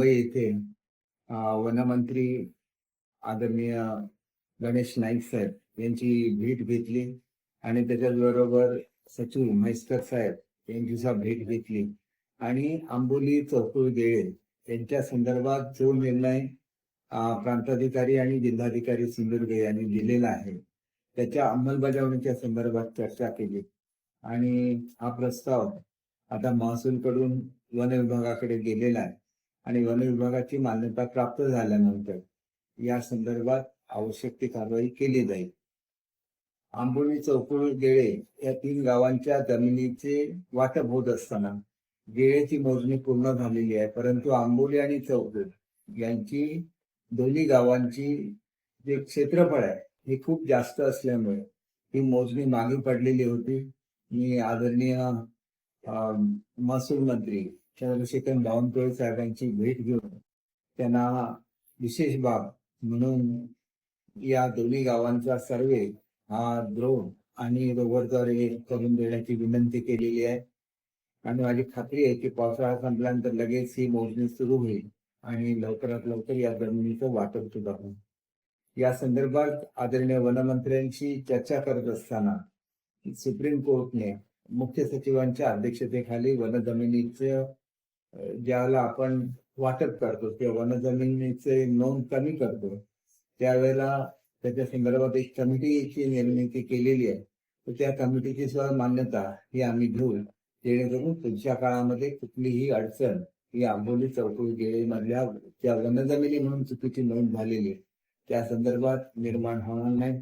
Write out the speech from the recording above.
मुंबई येथे वनमंत्री आदरणीय गणेश नाईक साहेब यांची भेट घेतली आणि त्याच्याचबरोबर सचिव म्हैसकर साहेब यांची सुद्धा भेट घेतली. आणि आंबोली चौकुळ गेळे यांच्या संदर्भात जो निर्णय प्रांताधिकारी आणि जिल्हाधिकारी सिंधुदुर्ग यांनी दिलेला आहे त्याच्या अंमलबजावणीच्या संदर्भात चर्चा केली. आणि हा प्रस्ताव आता महसूलकडून वन विभागाकडे गेलेला आहे. आणि वन विभागाची मान्यता प्राप्त झाल्यानंतर या संदर्भात आवश्यक ती कारवाई केली जाईल. आंबोली चौकुळ गेळे या तीन गावांच्या जमिनीचे वाटप होत असताना गेळेची मोजणी पूर्ण झालेली आहे परंतु आंबोली आणि चौकुळ यांची दोन्ही गावांची जे क्षेत्रफळ आहे हे खूप जास्त असल्यामुळे ही मोजणी मागे पडलेली होती. मी आदरणीय अं, महसूल मंत्री चंद्रशेखर बावनकुळे साहेबांची भेट घेऊन त्यांना विशेष बाब म्हणून या दोन्ही गावांचा सर्वे हा द्रोण आणि रोवरद्वारे करून देण्याची विनंती केलेली आहे. आणि माझी खात्री आहे की पावसाळा संपल्यानंतर लगेच ही मोजणी सुरू होईल आणि लवकरात लवकर या जमिनीचं वाटप सुद्धा होईल. या संदर्भात आदरणीय वनमंत्र्यांशी चर्चा करत असताना सुप्रीम कोर्टने मुख्य सचिवांच्या अध्यक्षतेखाली वन जमिनीचं ज्याला आपण वाटप करतो किंवा वनजमिनीचे नोंद कमी करतो त्यावेळेला त्याच्या संदर्भात एक कमिटीची निर्मिती केलेली आहे. तर त्या कमिटीची सुद्धा मान्यता ही आम्ही घेऊ जेणेकरून पुढच्या काळामध्ये कुठलीही अडचण ही आंबोली चौकडी गेळेमधल्या ज्या वनजमिनी म्हणून चुकीची नोंद झालेली आहे त्या संदर्भात निर्माण होणार नाही.